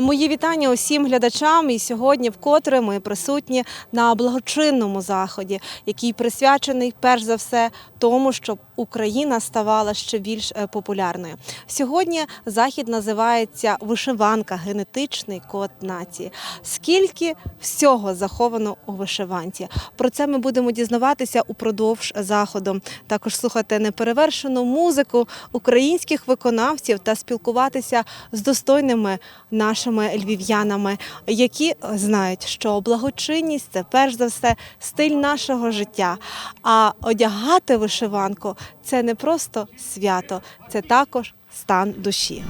Мої вітання усім глядачам. І сьогодні вкотре ми присутні на благочинному заході, який присвячений перш за все тому, щоб Україна ставала ще більш е, популярною. Сьогодні захід називається Вишиванка генетичний код нації. Скільки всього заховано у вишиванці? Про це ми будемо дізнаватися упродовж заходу. Також слухати неперевершену музику українських виконавців та спілкуватися з достойними нашими львів'янами, які знають, що благочинність це перш за все стиль нашого життя. А одягати вишиванку це не просто свято, це також стан душі.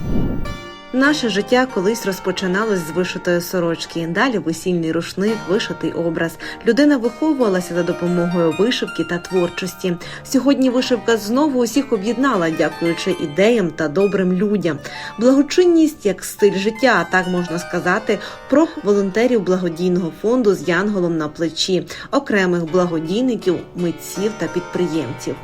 Наше життя колись розпочиналось з вишитої сорочки. Далі весільний рушник, вишитий образ. Людина виховувалася за допомогою вишивки та творчості. Сьогодні вишивка знову усіх об'єднала, дякуючи ідеям та добрим людям. Благочинність як стиль життя, а так можна сказати, про волонтерів благодійного фонду з янголом на плечі, окремих благодійників, митців та підприємців.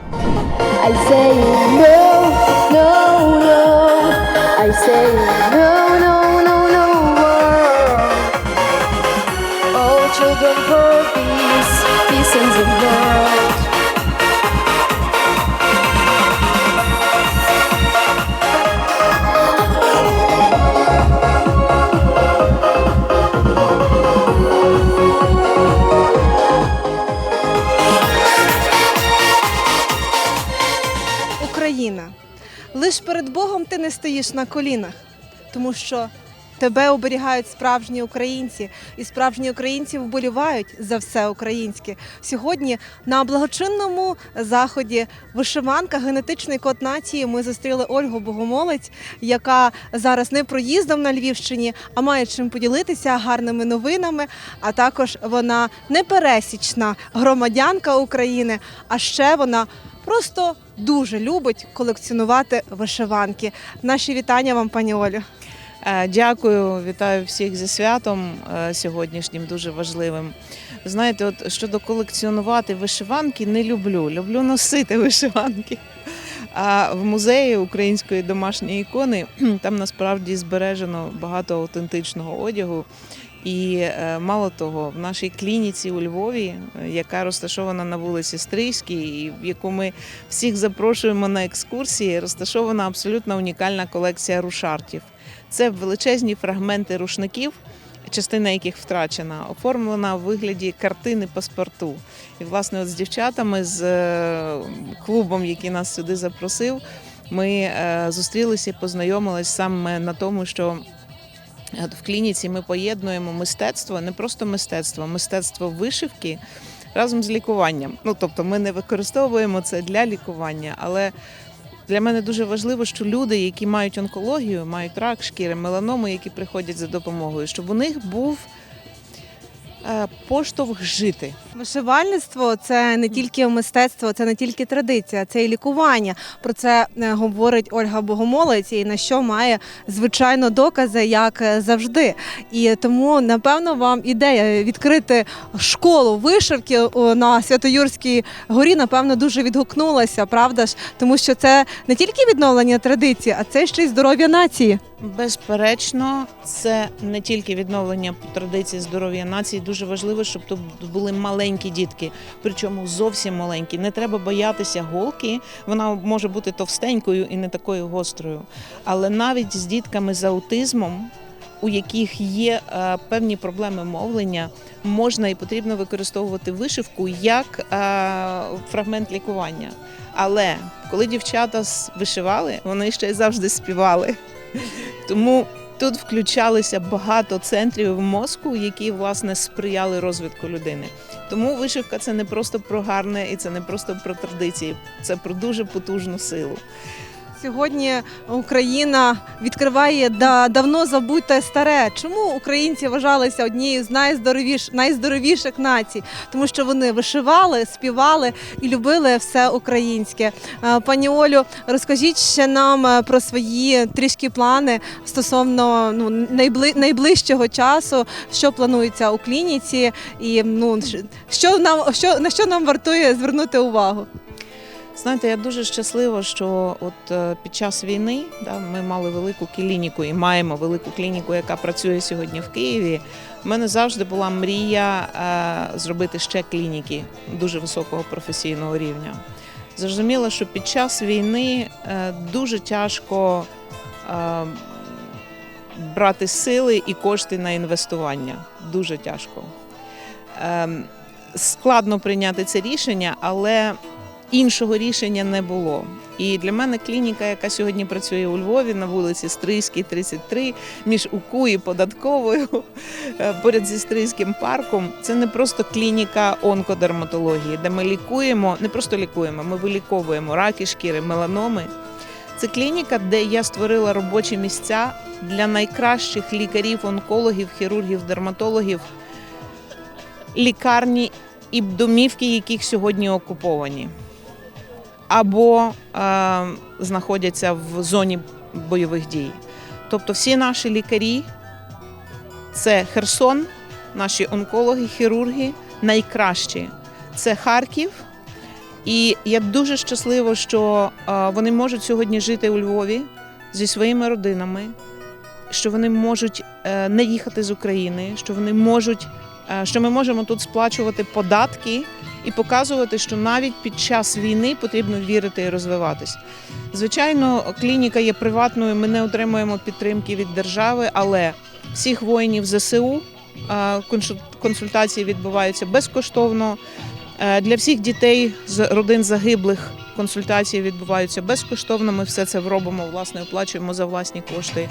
Стоїш на колінах, тому що тебе оберігають справжні українці, і справжні українці вболівають за все українське. Сьогодні на благочинному заході вишиванка генетичний код нації. Ми зустріли Ольгу Богомолець, яка зараз не проїздом на Львівщині, а має чим поділитися гарними новинами. А також вона непересічна громадянка України, а ще вона просто дуже любить колекціонувати вишиванки. Наші вітання вам, пані Олю. Е, Дякую, вітаю всіх зі святом е, сьогоднішнім, дуже важливим. Знаєте, от щодо колекціонувати вишиванки, не люблю. Люблю носити вишиванки. А в музеї української домашньої ікони там насправді збережено багато аутентичного одягу. І е, мало того, в нашій клініці у Львові, е, яка розташована на вулиці Стрийській, і в яку ми всіх запрошуємо на екскурсії, розташована абсолютно унікальна колекція рушартів. Це величезні фрагменти рушників, частина яких втрачена, оформлена в вигляді картини паспорту. І, власне, от з дівчатами, з е, клубом, який нас сюди запросив, ми зустрілися і познайомились саме на тому, що в клініці ми поєднуємо мистецтво, не просто мистецтво, мистецтво вишивки разом з лікуванням. Ну тобто, ми не використовуємо це для лікування, але для мене дуже важливо, що люди, які мають онкологію, мають рак шкіри, меланоми, які приходять за допомогою, щоб у них був поштовх жити. Вишивальництво це не тільки мистецтво, це не тільки традиція, це і лікування. Про це е, говорить Ольга Богомолець, і на що має звичайно докази, як е, завжди. І тому, напевно, вам ідея відкрити школу вишивки на Святоюрській горі, напевно, дуже відгукнулася, правда ж? Тому що це не тільки відновлення традиції, а це ще й здоров'я нації. Безперечно, це не тільки відновлення традицій здоров'я нації. Дуже важливо, щоб тут були маленькі дітки, причому зовсім маленькі. Не треба боятися голки. Вона може бути товстенькою і не такою гострою. Але навіть з дітками з аутизмом, у яких є е, певні проблеми мовлення, можна і потрібно використовувати вишивку як е, фрагмент лікування. Але коли дівчата вишивали, вони ще й завжди співали. Тому тут включалися багато центрів мозку, які власне сприяли розвитку людини. Тому вишивка це не просто про гарне і це не просто про традиції, це про дуже потужну силу. Сьогодні Україна відкриває да, давно забуте старе. Чому українці вважалися однією з найздоровіш, найздоровіших націй? Тому що вони вишивали, співали і любили все українське. Е, Пані Олю, розкажіть ще нам е, про свої трішки плани стосовно ну найбли, найближчого часу, що планується у клініці, і ну що нам що на що нам вартує звернути увагу? Знаєте, я дуже щаслива, що от е, під час війни да, ми мали велику клініку і маємо велику клініку, яка працює сьогодні в Києві. У мене завжди була мрія е, зробити ще клініки дуже високого професійного рівня. Зрозуміло, що під час війни е, дуже тяжко брати сили і кошти на інвестування. Дуже тяжко. Ем, Складно прийняти це рішення, але іншого рішення не було. І для мене клініка, яка сьогодні працює у Львові на вулиці Стрийській, 33, між УКУ і податковою, е, поряд зі Стрийським парком, це не просто клініка онкодерматології, де ми лікуємо, не просто лікуємо, ми виліковуємо раки шкіри, меланоми. Це клініка, де я створила робочі місця для найкращих лікарів, онкологів, хірургів, дерматологів, лікарні і домівки, яких сьогодні окуповані, або е, знаходяться в зоні бойових дій. Тобто всі наші лікарі це Херсон, наші онкологи, хірурги найкращі. Це Харків. І я дуже щаслива, що е, вони можуть сьогодні жити у Львові зі своїми родинами, що вони можуть е, не їхати з України, що вони можуть, що ми можемо тут сплачувати податки і показувати, що навіть під час війни потрібно вірити і розвиватись. Звичайно, клініка є приватною, ми не отримуємо підтримки від держави, але всіх воїнів ЗСУ е, консультації відбуваються безкоштовно. Е, Для всіх дітей з родин загиблих консультації відбуваються безкоштовно. Ми все це робимо, власне, оплачуємо за власні кошти.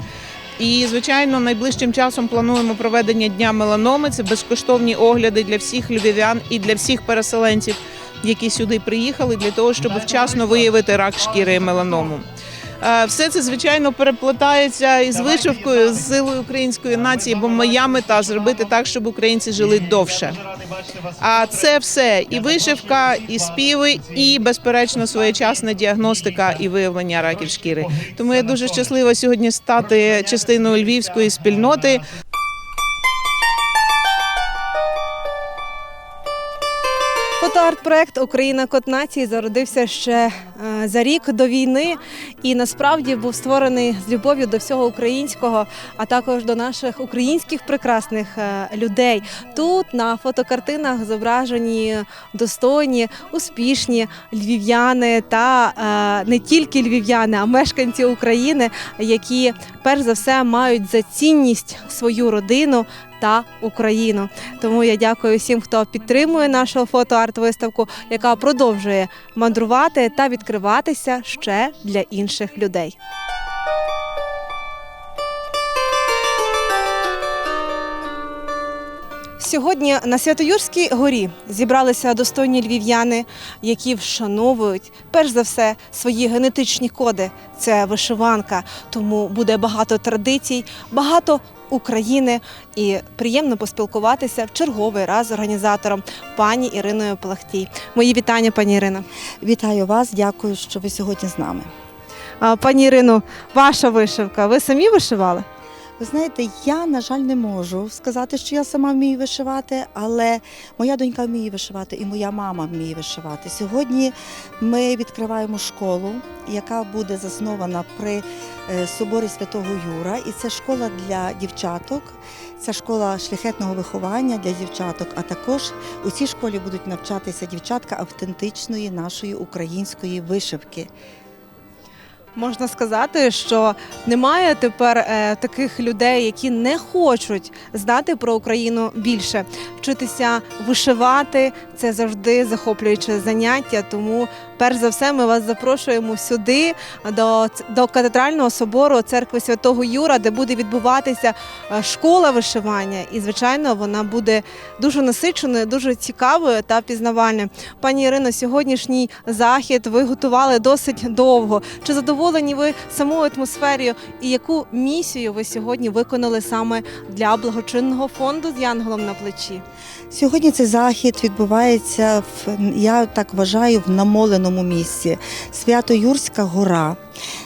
І, звичайно, найближчим часом плануємо проведення дня меланоми. Це безкоштовні огляди для всіх львів'ян і для всіх переселенців, які сюди приїхали, для того, щоб вчасно виявити рак шкіри і меланому. Е, Все це звичайно переплетається із вишивкою, з силою української нації, бо моя мета зробити так, щоб українці жили довше. А це все і вишивка, і співи, і безперечно своєчасна діагностика і виявлення раків шкіри. Тому я дуже щаслива сьогодні стати частиною львівської спільноти. Фотоарт-проект Україна Код нації зародився ще е, за рік до війни і насправді був створений з любов'ю до всього українського, а також до наших українських прекрасних е, людей. Тут на фотокартинах зображені достойні, успішні львів'яни та е, не тільки львів'яни, а мешканці України, які перш за все мають за цінність свою родину та Україну. Тому я дякую всім, хто підтримує нашу фотоарт-виставку, яка продовжує мандрувати та відкриватися ще для інших людей. Сьогодні на Святоюрській горі зібралися достойні львів'яни, які вшановують перш за все свої генетичні коди. Це вишиванка, тому буде багато традицій, багато України і приємно поспілкуватися в черговий раз з організатором пані Іриною Плахтій. Мої вітання, пані Ірино. Вітаю вас, дякую, що ви сьогодні з нами. Пані Ірино, ваша вишивка. Ви самі вишивали? Ви знаєте, я, на жаль, не можу сказати, що я сама вмію вишивати, але моя донька вміє вишивати і моя мама вміє вишивати. Сьогодні ми відкриваємо школу, яка буде заснована при е, соборі Святого Юра. І це школа для дівчаток. Це школа шляхетного виховання для дівчаток. А також у цій школі будуть навчатися дівчатка автентичної нашої української вишивки. Можна сказати, що немає тепер е, таких людей, які не хочуть знати про Україну більше. Вчитися вишивати це завжди захоплююче заняття. Тому, перш за все, ми вас запрошуємо сюди до, до катедрального собору церкви Святого Юра, де буде відбуватися е, школа вишивання. І, звичайно, вона буде дуже насиченою, дуже цікавою та пізнавальною. Пані Ірино, сьогоднішній захід ви готували досить довго. Чи задоволені ви самою атмосферою і яку місію ви сьогодні виконали саме для благочинного фонду з Янголом на плечі? Сьогодні цей захід відбувається в я так вважаю в намоленому місці Свято-Юрська гора,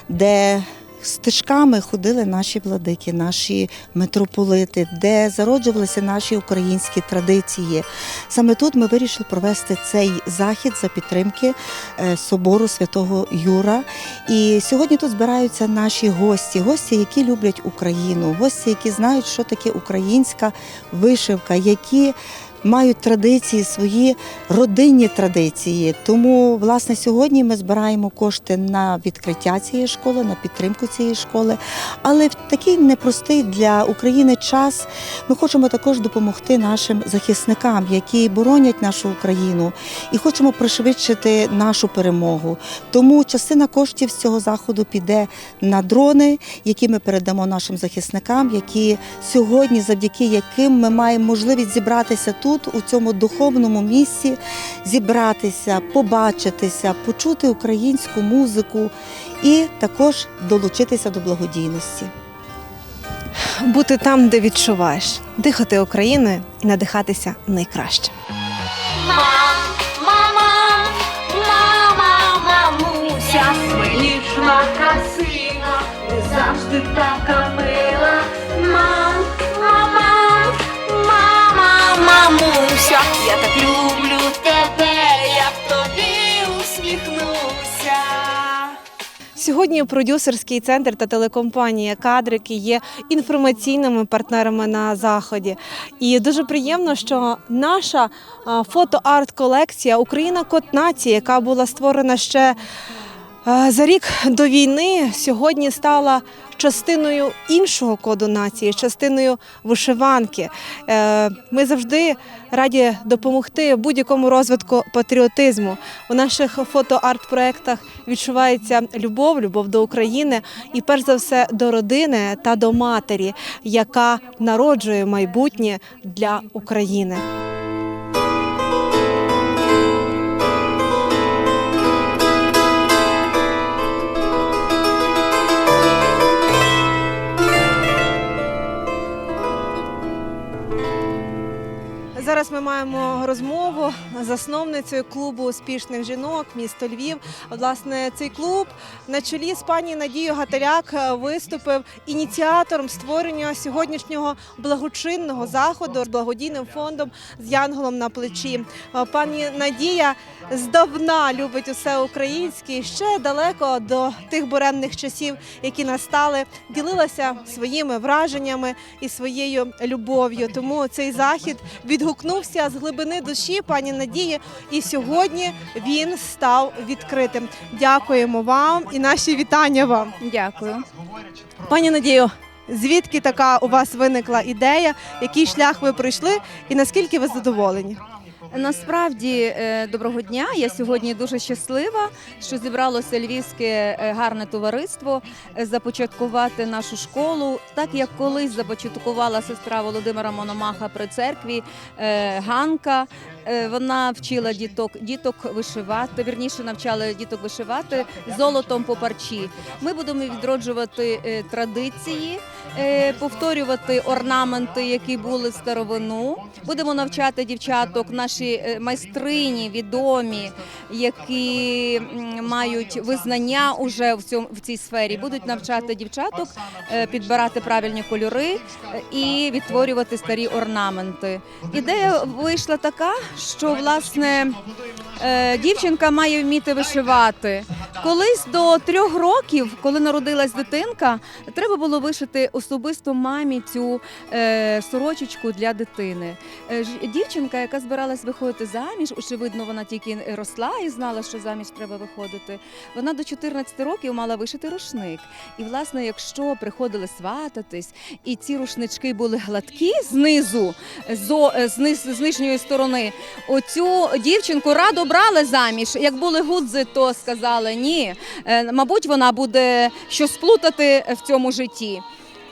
де стежками ходили наші владики, наші митрополити, де зароджувалися наші українські традиції. Саме тут ми вирішили провести цей захід за підтримки е, собору святого Юра. І сьогодні тут збираються наші гості, гості, які люблять Україну, гості, які знають, що таке українська вишивка, які мають традиції, свої родинні традиції. Тому, власне, сьогодні ми збираємо кошти на відкриття цієї школи, на підтримку цієї школи. Але в такий непростий для України час ми хочемо також допомогти нашим захисникам, які боронять нашу Україну, і хочемо пришвидшити нашу перемогу. Тому частина коштів з цього заходу піде на дрони, які ми передамо нашим захисникам, які сьогодні, завдяки яким ми маємо можливість зібратися тут, у цьому духовному місці, зібратися, побачитися, почути українську музику і також долучитися до благодійності. Бути там, де відчуваєш, дихати Україною і надихатися найкраще. Мама, мама, мамуся, завжди така мила. Мамуся, я так люблю тебе, я в тобі усміхнуся. Сьогодні продюсерський центр та телекомпанія Кадрики є інформаційними партнерами на заході. І дуже приємно, що наша фото-арт-колекція Україна Код нації, яка була створена ще за рік до війни, сьогодні стала частиною іншого коду нації, частиною вишиванки. Е, Ми завжди раді допомогти будь-якому розвитку патріотизму. У наших фото-арт-проєктах відчувається любов, любов до України і, перш за все, до родини та до матері, яка народжує майбутнє для України. Зараз ми маємо розмову з засновницею клубу успішних жінок місто Львів. Власне, цей клуб на чолі з пані Надією Гаталяк е, виступив ініціатором створення сьогоднішнього благочинного заходу з благодійним фондом з Янголом на плечі. Е, Пані Надія здавна любить усе українське ще далеко до тих буремних часів, які настали, ділилася своїми враженнями і своєю любов'ю. Тому цей захід відгукнувся з глибини душі пані Надії, і сьогодні він став відкритим. Дякуємо вам і наші вітання вам. Дякую. Пані Надію, звідки така у вас виникла ідея? Який шлях ви пройшли, і наскільки ви задоволені? Насправді е, доброго дня. Я сьогодні дуже щаслива, що зібралося львівське е, гарне товариство е, започаткувати нашу школу, так як колись започаткувала сестра Володимира Мономаха при церкві е, Ганка. Е, Вона вчила діток діток вишивати, вірніше навчала діток вишивати золотом по парчі. Ми будемо відроджувати е, традиції, е, повторювати орнаменти, які були старовину. Будемо навчати дівчаток, наші е, майстрині відомі, які мають визнання уже в цьому в цій сфері. Будуть навчати дівчаток е, підбирати правильні кольори е, і відтворювати старі орнаменти. Ідея вийшла така, що власне е, дівчинка має вміти вишивати. Колись до трьох років, коли народилась дитинка, треба було вишити особисто мамі цю е, сорочечку для дитини. Е, дівчинка, яка збиралась виходити заміж, очевидно, вона тільки росла і знала, що заміж треба виходити. Вона до 14 років мала вишити рушник. І, власне, якщо приходили свататись, і ці рушнички були гладкі знизу, зо, е, з, низ- з нижньої сторони, оцю дівчинку радо брали заміж. Як були гудзи, то сказали ні. Е, Мабуть, вона буде щось плутати в цьому житті.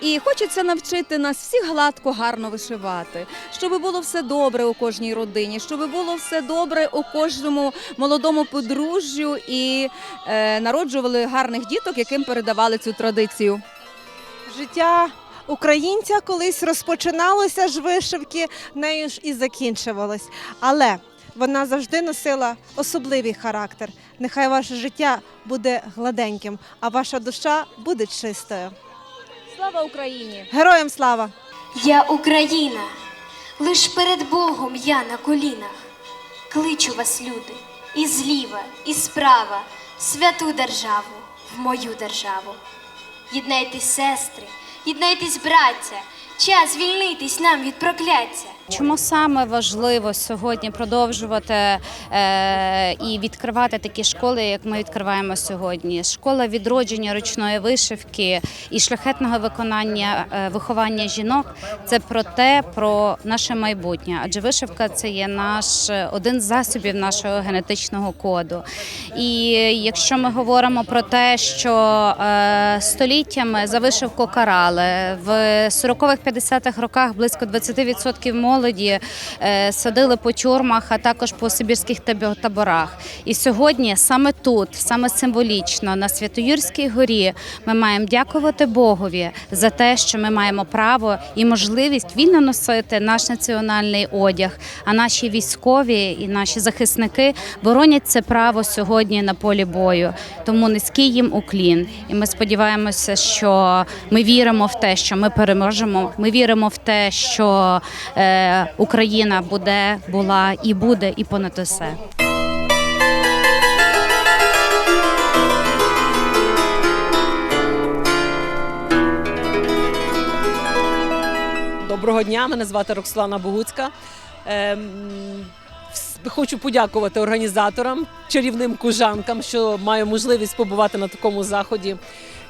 І хочеться навчити нас всіх гладко, гарно вишивати, щоб було все добре у кожній родині, щоб було все добре у кожному молодому подружжю і е, народжували гарних діток, яким передавали цю традицію. Життя українця колись розпочиналося ж вишивки, нею ж і закінчувалось. Але вона завжди носила особливий характер. Нехай ваше життя буде гладеньким, а ваша душа буде чистою. Слава Україні! Героям слава! Я Україна, лиш перед Богом я на колінах. Кличу вас, люди, і зліва, і справа, в святу державу, в мою державу. Єднайтесь, сестри, єднайтесь, браття, час звільнитись нам від прокляття. Чому саме важливо сьогодні продовжувати е, і відкривати такі школи, як ми відкриваємо сьогодні? Школа відродження ручної вишивки і шляхетного виконання е, виховання жінок це про те, про наше майбутнє. Адже вишивка це є наш е, один з засобів нашого генетичного коду. І якщо ми говоримо про те, що е, століттями за вишивку карали в 40-х 50-х роках близько 20% молоді е, садили по тюрмах, а також по сибірських таборах. І сьогодні саме тут, саме символічно, на Святоюрській горі, ми маємо дякувати Богові за те, що ми маємо право і можливість вільно носити наш національний одяг. А наші військові і наші захисники боронять це право сьогодні на полі бою. Тому низький їм уклін. І ми сподіваємося, що ми віримо в те, що ми переможемо. Ми віримо в те, що Україна буде, була і буде, і понад усе. Доброго дня, мене звати Роксолана Богуцька. Хочу подякувати організаторам, чарівним кужанкам, що маю можливість побувати на такому заході.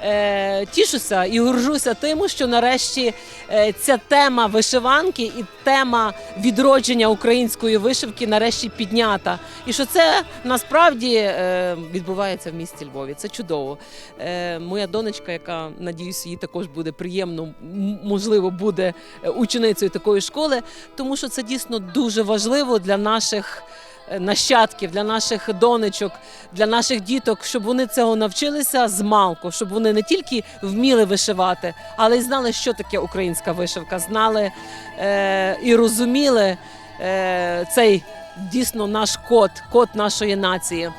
Е, Тішуся і горжуся тим, що нарешті е, ця тема вишиванки і тема відродження української вишивки нарешті піднята. І що це насправді е, відбувається в місті Львові. Це чудово. Моя донечка, яка надіюсь, їй також буде приємно, можливо, буде ученицею такої школи, тому що це дійсно дуже важливо для наших. Е, Нащадків для наших донечок, для наших діток, щоб вони цього навчилися з малку, щоб вони не тільки вміли вишивати, але й знали, що таке українська вишивка, знали е, і розуміли е, цей дійсно наш код, код нашої нації.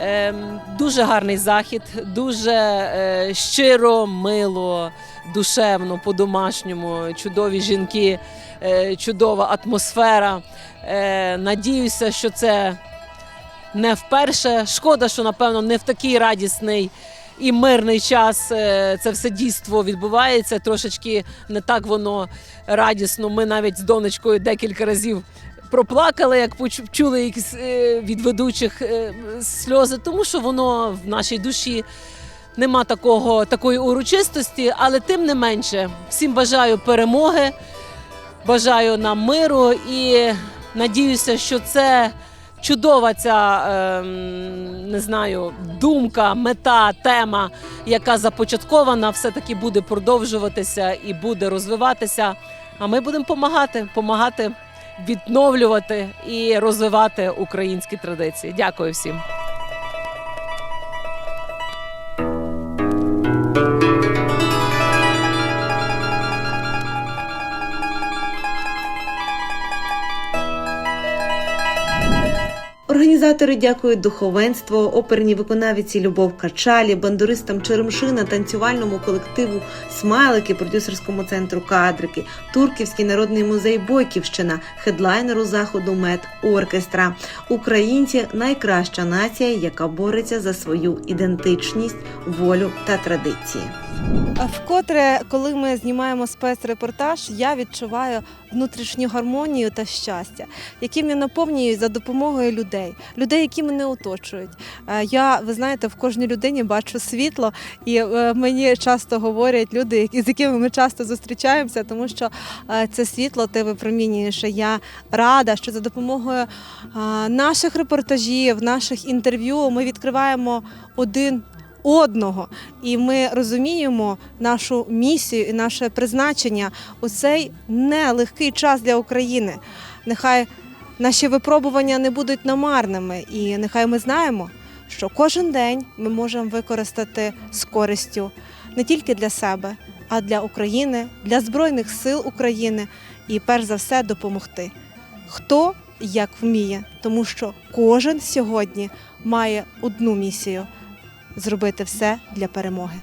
Ем, дуже гарний захід, дуже е, щиро, мило, душевно, по-домашньому, чудові жінки, е, чудова атмосфера. Е, надіюся, що це не вперше. Шкода, що напевно не в такий радісний. І мирний час це все дійство відбувається. Трошечки не так воно радісно. Ми навіть з донечкою декілька разів проплакали, як почу- чули якісь е, від ведучих е, сльози, тому що воно в нашій душі нема такого, такої урочистості, але тим не менше, всім бажаю перемоги, бажаю нам миру і надіюся, що це. Чудова ця ем, не знаю думка, мета, тема, яка започаткована, все таки буде продовжуватися і буде розвиватися. А ми будемо допомагати, допомагати відновлювати і розвивати українські традиції. Дякую всім. Організатори дякують духовенству, оперній виконавиці Любов Качалі, бандуристам Черемшина, танцювальному колективу Смайлики, продюсерському центру Кадрики, Турківський народний музей Бойківщина, хедлайнеру заходу Мед Оркестра. Українці найкраща нація, яка бореться за свою ідентичність, волю та традиції. Вкотре, коли ми знімаємо спецрепортаж, я відчуваю внутрішню гармонію та щастя, яким я наповнюю за допомогою людей, людей, які мене оточують. Е, Я, ви знаєте, в кожній людині бачу світло, і е, мені часто говорять люди, з якими ми часто зустрічаємося, тому що е, це світло ти випромінюєш. Я рада, що за допомогою наших репортажів, наших інтерв'ю ми відкриваємо один одного, і ми розуміємо нашу місію і наше призначення у цей нелегкий час для України. Нехай наші випробування не будуть намарними, і нехай ми знаємо, що кожен день ми можемо використати з користю не тільки для себе, а для України, для Збройних сил України і перш за все допомогти. Хто як вміє, тому що кожен сьогодні має одну місію зробити все для перемоги.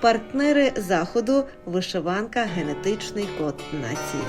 Партнери заходу вишиванка генетичний код нації.